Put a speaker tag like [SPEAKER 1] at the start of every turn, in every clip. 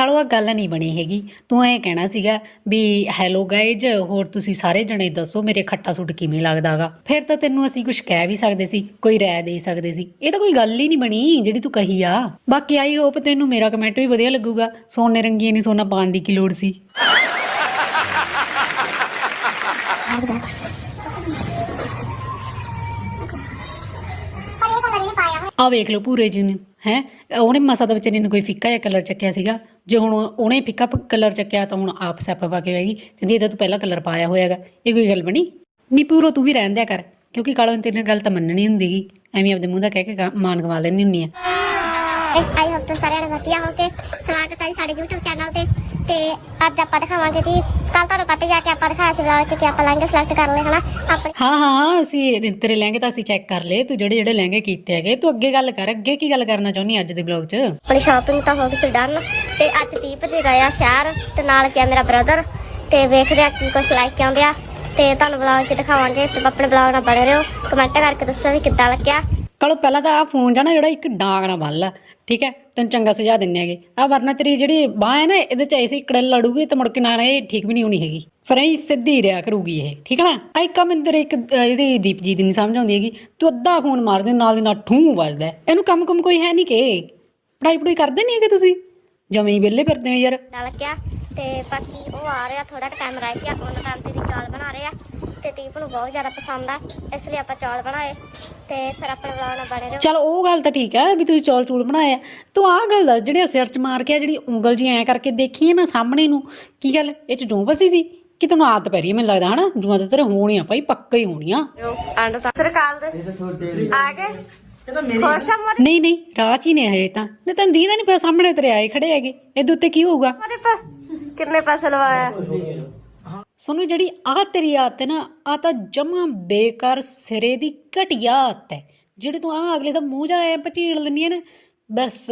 [SPEAKER 1] ਕਾਲੋ ਆ ਗੱਲ ਨਹੀਂ ਬਣੀ ਹੈਗੀ। ਤੂੰ ਐਂ ਕਹਿਣਾ ਸੀਗਾ ਵੀ ਹੈਲੋ ਗਾਇਜ਼ ਹੋਰ ਤੁਸੀਂ ਸਾਰੇ ਜਣੇ ਦੱਸੋ ਮੇਰੇ ਖੱਟਾ ਸੂਟ ਕਿਵੇਂ ਲੱਗਦਾਗਾ। ਫਿਰ ਤਾਂ ਤੈਨੂੰ ਅਸੀਂ ਕੁਝ ਕਹਿ ਵੀ ਸਕਦੇ ਸੀ, ਕੋਈ ਰਾਏ ਦੇ ਸਕਦੇ ਸੀ। ਇਹ ਤਾਂ ਕੋਈ ਗੱਲ ਹੀ ਨਹੀਂ ਬਣੀ ਜਿਹੜੀ ਤੂੰ ਕਹੀ ਆ। ਬਾਕੀ ਆਈ ਹੋਪ ਤੈਨੂੰ ਮੇਰਾ ਕਮੈਂਟ ਵੀ ਵਧੀਆ ਲੱਗੂਗਾ। ਸੋਨੇ ਰੰਗੀਆਂ ਨਹੀਂ ਸੋਨਾ ਪਾਉਣ ਦੀ ਕੀ ਲੋੜ ਸੀ। ਆ ਵੇਖ ਲਓ ਪੂਰੇ ਜੀ ਨੇ, ਹੈ? ਉਹਨੇ ਮਸਾ ਦਾ ਵਿਚਾਰੀ ਨੇ ਕੋਈ ਫਿੱਕਾ ਜਿਹਾ ਕਲਰ ਚੱਕਿਆ ਸੀਗਾ। ਜੇ ਹੁਣ ਉਹਨੇ ਫਿੱਕਾ ਕਲਰ ਚੱਕਿਆ ਤਾਂ ਹੁਣ ਆਪ ਸਿਆਪਾ ਪਾ ਕੇ ਬੈਗੀ ਕਹਿੰਦੀ ਇਹਦਾ ਤੂੰ ਪਹਿਲਾਂ ਕਲਰ ਪਾਇਆ ਹੋਇਆਗਾ ਇਹ ਕੋਈ ਗੱਲ ਬਣੀ? ਨਹੀਂ ਪੂਰੋ ਤੂੰ ਵੀ ਰਹਿਣ ਦਿਆ ਕਰ, ਕਿਉਂਕਿ ਕਾਲੋ ਨੇ ਤੇਰੀ ਗੱਲ ਤਾਂ ਮੰਨਣੀ ਹੁੰਦੀਗੀ ਐਵੇਂ ਆਪਦੇ ਮੂੰਹ ਦਾ ਕਹਿ ਕੇ ਮਾਨ ਗਵਾ ਲੈਣੀ ਹੁੰਨੀ ਆ।
[SPEAKER 2] ਆਈ ਹੋਪ ਤੁਸੀਂ ਸਾਰਿਆਂ ਨੂੰ ਵਧੀਆ ਹੋ ਸਵਾਗਤ ਹੈ ਸਾਡੇ YouTube ਚੈਨਲ ਤੇ ਤੇ ਅੱਜ ਆਪਾਂ ਦਿਖਾਵਾਂਗੇ ਜੀ। ਕੱਲ ਤੁਹਾਨੂੰ ਪਤਾ ਹੀ ਆ ਕਿ ਆਪਾਂ ਦਿਖਾਇਆ ਸੀ ਵਲੌਗ 'ਚ ਕਿ ਆਪਾਂ ਲਹਿੰਗੇ ਸਿਲੈਕਟ ਕਰ ਲਏ ਹਨਾ? ਆਪਣੇ
[SPEAKER 1] ਹਾਂ ਹਾਂ ਅਸੀਂ ਤੇਰੇ ਲਹਿੰਗੇ ਤਾਂ ਅਸੀਂ ਚੈੱਕ ਕਰ ਲਏ। ਤੂੰ ਜਿਹੜੇ ਜਿਹੜੇ ਲਹਿੰਗੇ ਕੀਤੇ ਹੈਗੇ ਤੂੰ ਅੱਗੇ ਗੱਲ ਕਰ ਅੱਗੇ ਕੀ ਗੱਲ ਕਰਨਾ ਚਾਹੁੰਦੀ ਅੱਜ ਦੇ ਬਲੌਗ 'ਚ?
[SPEAKER 2] ਆਪਣੀ ਸ਼ਾਪਿੰਗ ਤਾਂ ਹੋ ਗਈ ਸੀ ਡਨ ਤੇ ਅੱਜ ਦੀਪ ਜੀ ਗਏ ਆ ਸ਼ਹਿਰ ਤੇ ਨਾਲ ਗਿਆ ਮੇਰਾ ਬ੍ਰਦਰ ਤੇ ਵੇਖਦੇ ਆ ਕੀ ਕੁਛ ਲੈ ਕੇ ਆਉਂਦੇ ਆ। ਤੇ ਤੁਹਾਨੂੰ ਵਲੌਗ 'ਚ ਦਿਖਾਵਾਂਗੇ ਤੇ ਆਪਣੇ ਵਲੌਗ ਨਾਲ ਬਣੇ ਰਹੋ। ਕਮੈਂਟ ਕਰਕੇ ਦੱਸੋ ਵੀ ਕਿੱਦਾਂ ਲੱਗਿਆ।
[SPEAKER 1] ਕਾਲੋ ਪਹਿਲਾਂ ਤਾਂ ਆ ਫੋਨ ਜਾਣਾ ਜਿਹੜਾ ਇੱਕ ਡਾਂਗ ਨਾਲ ਬੰਨ ਲਾ। ਠੀਕ ਹੈ? ਤੈਨੂੰ ਚੰਗਾ ਸੁਝਾ ਦਿੰਨੇ ਹੈਗੇ। ਆ ਵਰਨਾ ਤੇਰੀ ਜਿਹੜੀ ਬਾਹ ਹੈ ਨਾ, ਇਹਦੇ ਚ ਐਸੀ ਕੜਲ ਲੜੂਗੀ ਤੇ ਮੁੜ ਕੇ ਨਾਲ ਇਹ ਠੀਕ ਵੀ ਨਹੀਂ ਹੋਣੀ ਹੈਗੀ। ਫਿਰ ਇਹ ਸਿੱਧੀ ਰਿਆ ਕਰੂਗੀ ਇਹ, ਠੀਕ ਹੈ ਨਾ? ਆ ਇੱਕ ਇੱਕ ਇਹਦੀ ਦੀਪ ਜੀ ਦੀ ਨਹੀਂ ਸਮਝ ਆਉਂਦੀ ਹੈਗੀ। ਤੂੰ ਅੱਧਾ ਫੋਨ ਮਾਰਦੇ ਨਾਲ ਦੀ ਨਾਲ ਠੂੰ ਵੱਜਦਾ ਇਹਨੂੰ ਕੰਮ ਕੁਮ ਕੋਈ ਹੈ ਨਹੀਂ ਕਿ? ਪੜਾਈ ਪੜੂਈ ਕਰਦੇ ਨਹੀਂ ਹੈਗੇ ਤੁਸੀਂ? ਜਮੇ ਹੀ ਵਿਹਲੇ ਫਿਰਦੇ ਹੋ ਯਾਰ।
[SPEAKER 2] ਕਿੱਦਾਂ ਲੱਗਿਆ ਤੇ ਬਾਕੀ ਉਹ ਆ ਰਿਹਾ ਥੋੜਾ ਟਾਈਮ ਰਹਿ ਗਿਆ ਉਹਨਾਂ ਟਾਈਮ ਤੇ ਦੀ ਚਾਲ ਬਣਾ ਰਹੇ ਆ। ਤੇ ਦੀਪ ਨੂੰ ਬਹੁਤ ਜ਼ਿਆਦਾ ਪਸੰਦ ਆ, ਇਸ ਲਈ ਆਪਾਂ ਚਾਲ ਬਣਾਏ। ਤੇ ਫਿਰ ਆਪਣੇ ਵਲੌਗ ਨਾਲ ਬਣੇ ਰਹੋ।
[SPEAKER 1] ਚਲ ਉਹ ਗੱਲ ਤਾਂ ਠੀਕ ਹੈ ਵੀ ਤੁਸੀਂ ਚੌਲ ਚੂਲ ਬਣਾਏ ਆ। ਤੂੰ ਆਹ ਗੱਲ ਦੱਸ ਜਿਹੜੇ ਸਿਰ ਚ ਮਾਰ ਕੇ ਆ ਜਿਹੜੀ ਉਂਗਲ ਜੀ ਐ ਕਰਕੇ ਦੇਖੀ ਹੈ ਨਾ ਸਾਹਮਣੇ ਨੂੰ ਕੀ ਗੱਲ? ਇਹ ਚ ਜੂੰ ਫਸੀ ਸੀ? ਕਿ ਤੈਨੂੰ ਆਦਤ ਪੈ ਰਹੀ ਹੈ ਮੈਨੂੰ ਲੱਗਦਾ ਹਨਾ? ਜੂਆਂ ਤਾਂ ਤੇਰੇ ਹੋਣੀਆਂ ਭਾਈ ਪੱਕਾ ਹੀ ਹੋਣੀਆਂ।
[SPEAKER 3] ਸਰਕਾਲ ਦੇ ਆ ਗਏ? ਖੁਸ਼ ਆ ਮੋਦੀ?
[SPEAKER 1] ਨਹੀਂ ਨਹੀਂ ਰਾਹ 'ਚ ਹੀ ਨੇ ਹਜੇ ਤਾਂ। ਨਹੀਂ ਤੈਨੂੰ ਦੀਦਾ ਨਹੀਂ ਪਿਆ ਸਾਹਮਣੇ ਤੇਰੇ ਆਏ ਖੜੇ ਹੈਗੇ। ਇਹਦੇ ਉੱਤੇ ਕੀ ਹੋਊਗਾ?
[SPEAKER 3] ਕਿੰਨੇ ਪੈਸੇ ਲਵਾਇਆ?
[SPEAKER 1] ਸੋਨੂੰ ਜਿਹੜੀ ਆਹ ਤੇਰੀ ਆਦਤ ਹੈ ਨਾ ਆ ਤਾਂ ਜਮਾ ਬੇਕਾਰ ਸਿਰੇ ਦੀ ਘਟੀਆ ਆਦਤ ਹੈ। ਜਿਹੜੀ ਤੂੰ ਆ ਅਗਲੇ ਦਾ ਮੂੰਹ ਜਾ ਐ ਪਚੀੜ ਹੈ ਨਾ ਬਸ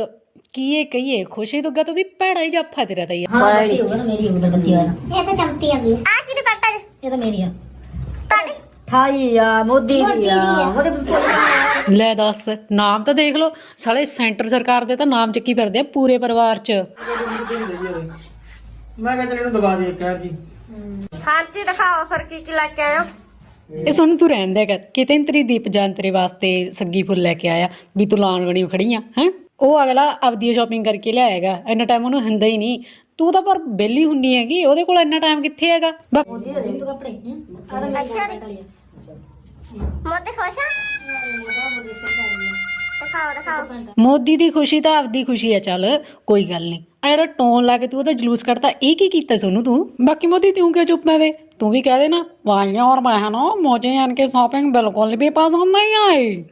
[SPEAKER 1] ਕੀ ਇਹ ਕਹੀਏ ਖੁਸ਼ੀ ਤੋਂ ਗਾ ਤੂੰ ਵੀ ਭੈੜਾ ਹੀ ਜਾਫਾ ਤੇਰਾ ਤਾਂ ਯਾਰ।
[SPEAKER 2] ਇਹ ਤਾਂ ਚਮਤੀ ਆ ਗਈ ਆ ਕਿਹਦੀ ਪੈਂਟ ਆ
[SPEAKER 4] ਇਹ ਤਾਂ ਮੇਰੀ ਆ।
[SPEAKER 2] ਤੁਹਾਡੀ?
[SPEAKER 4] ਥਾਈ ਆ ਮੋਦੀ ਦੀ ਆ ਉਹਦੇ
[SPEAKER 1] ਲੈ ਦੱਸ ਨਾਮ ਤਾਂ ਦੇਖ ਲਓ ਸਾਲੇ ਸੈਂਟਰ ਸਰਕਾਰ ਦੇ ਤਾਂ ਨਾਮ ਚੱਕੀ ਫਿਰਦੇ ਆ ਪੂਰੇ ਪਰਿਵਾਰ 'ਚ।
[SPEAKER 5] ਮੈਂ ਕਿਹਾ ਚੱਲ ਇਹਨੂੰ ਦਬਾ ਦੇ ਇੱਕ ਯਾਰ ਜੀ
[SPEAKER 3] ਹਾਂਜੀ ਦਿਖਾਓ ਫਿਰ ਕੀ ਕੀ ਲੈ ਕੇ ਆਇਓ
[SPEAKER 1] ਇਹ ਸੁਣ ਤੂੰ ਰਹਿਣ ਦੇ ਕਰ ਕਿਤੇ ਨੀ ਤੇਰੀ ਦੀਪ ਜਾਨ ਤੇਰੇ ਵਾਸਤੇ ਸੱਗੀ ਫੁੱਲ ਲੈ ਕੇ ਆਇਆ ਵੀ ਤੂੰ ਲਾਣ ਬਣੀ ਖੜੀ ਆ ਹੈ? ਉਹ ਅਗਲਾ ਆਪਦੀ ਸ਼ਾਪਿੰਗ ਕਰਕੇ ਲਿਆਏਗਾ ਇੰਨਾ ਟਾਈਮ ਉਹਨੂੰ ਹੁੰਦਾ ਹੀ ਨਹੀਂ। ਤੂੰ ਤਾਂ ਪਰ ਬੇਲੀ ਹੁੰਨੀ ਹੈਗੀ ਉਹਦੇ ਕੋਲ ਇੰਨਾ ਟਾਈਮ ਕਿੱਥੇ ਹੈਗਾ? ਬਸ।
[SPEAKER 2] ਅੱਛਾ ਖੁਸ਼ ਆ। ਦਿਖਾਓ ਦਿਖਾਓ।
[SPEAKER 1] ਮੋਦੀ ਦੀ ਖੁਸ਼ੀ ਤਾਂ ਆਪਦੀ ਖੁਸ਼ੀ ਹੈ ਚੱਲ ਕੋਈ ਗੱਲ ਨਹੀਂ। ਆ ਜਿਹੜਾ ਟੋਨ ਲਾ ਕੇ ਤੂੰ ਉਹਦਾ ਜਲੂਸ ਕੱਢਤਾ ਇਹ ਕੀ ਕੀਤਾ ਸੋਨੂੰ ਤੂੰ? ਬਾਕੀ ਮੋਦੀ ਤੂੰ ਕਿਉਂ ਚੁੱਪ ਮੈਂ ਵੇ? ਤੂੰ ਵੀ ਕਹਿ ਦੇ ਨਾ ਵਾਈਆਂ ਔਰ ਬਹਿਨੋਂ ਮੋਝੇ ਯਾਨ ਕੇ ਸ਼ਾਪਿੰਗ ਬਿਲਕੁਲ ਵੀ ਪਸੰਦ ਨਹੀਂ ਆਈ।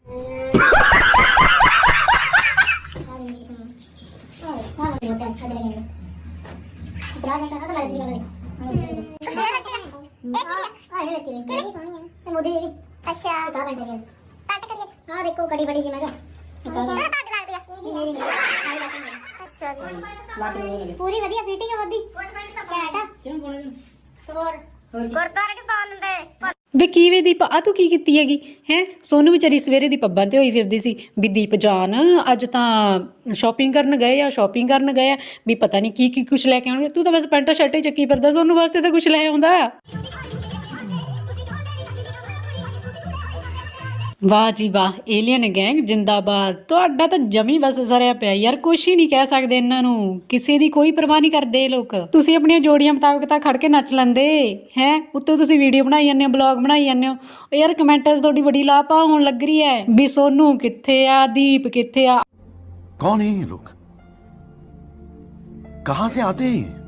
[SPEAKER 2] ਅੱਛਾ। 10 ਘੰਟੇ ਦੇ ਕੱਟ ਕਰੀਏ ਆ ਦੇਖੋ ਕੜੀ ਬੜੀ ਜੀ ਮੈਂ ਕਿਹਾ ਕੱਟ ਲੱਗਦੀ ਆ। ਮੇਰੀ ਨਹੀਂ ਅੱਛਾ ਜੀ। ਪੂਰੀ ਵਧੀਆ ਫਿਟਿੰਗ ਆ ਵੱਦੀ ਕਿਆ
[SPEAKER 4] ਕਿਉਂ ਕੋਣੇ ਨੂੰ?
[SPEAKER 2] ਹੋਰ। ਗੁਰਦਾਰੇ ਕੇ? ਪਾਉਣ ਦੇ?
[SPEAKER 1] ਵੇ ਕੀ ਵੇ ਦੀਪ ਆ ਤੂੰ ਕੀ ਕੀਤੀ ਹੈਗੀ? ਹੈ? ਸੋਨੂੰ ਵਿਚਾਰੀ ਸਵੇਰੇ ਦੀ ਪੱਬਾਂ ਤੇ ਹੋਈ ਫਿਰਦੀ ਸੀ ਵੀ ਦੀਪ ਜਾਨ ਅੱਜ ਤਾਂ ਸ਼ਾਪਿੰਗ ਕਰਨ ਗਏ ਆ ਸ਼ਾਪਿੰਗ ਕਰਨ ਗਏ ਆ। ਵੀ ਪਤਾ ਨਹੀਂ ਕੀ ਕੀ ਕੁਝ ਲੈ ਕੇ ਆਉਣਗੇ। ਤੂੰ ਤਾਂ ਬਸ ਪੈਂਟਾ ਸ਼ਰਟ ਹੀ ਚੱਕੀ ਫਿਰਦਾ। ਸੋਨੂੰ ਵਾਸਤੇ ਤਾਂ ਕੁਝ ਲੈ ਆਉਂਦਾ। ਵਾਹ ਜੀ ਵਾਹ ਏਲੀਅਨ ਗੈਂਗ ਜਿੰਦਾਬਾਦ। ਤੁਹਾਡਾ ਤਾਂ ਜਮੀ ਬਸ ਸਰਿਆ ਪਿਆ ਯਾਰ ਕੁਝ ਹੀ ਨਹੀਂ ਕਹਿ ਸਕਦੇ ਇਹਨਾਂ ਨੂੰ। ਕਿਸੇ ਦੀ ਕੋਈ ਪਰਵਾਹ ਨਹੀਂ ਕਰਦੇ ਲੋਕ। ਤੁਸੀਂ ਆਪਣੀਆਂ ਜੋੜੀਆਂ ਮੁਤਾਬਕ ਤਾਂ ਖੜ ਕੇ ਨੱਚ ਲੈਂਦੇ। ਹੈ? ਉੱਤੇ ਤੁਸੀਂ ਵੀਡੀਓ ਬਣਾਈ ਜਾਂਦੇ ਹੋ ਬਲੌਗ ਬਣਾਈ ਜਾਂਦੇ ਹੋ। ਯਾਰ ਕਮੈਂਟਸ ਤੁਹਾਡੀ ਬੜੀ ਲਾਪਾ ਹੋਣ ਲੱਗ ਰਹੀ ਹੈ। ਵੀ ਸੋਨੂ ਕਿੱਥੇ ਆ, ਦੀਪ ਕਿੱਥੇ ਆ?
[SPEAKER 6] ਕੌਣ ਹੈ ਇਹ ਲੋਕ? ਕਹਾਂ ਸੇ ਆਤੇ ਹੈ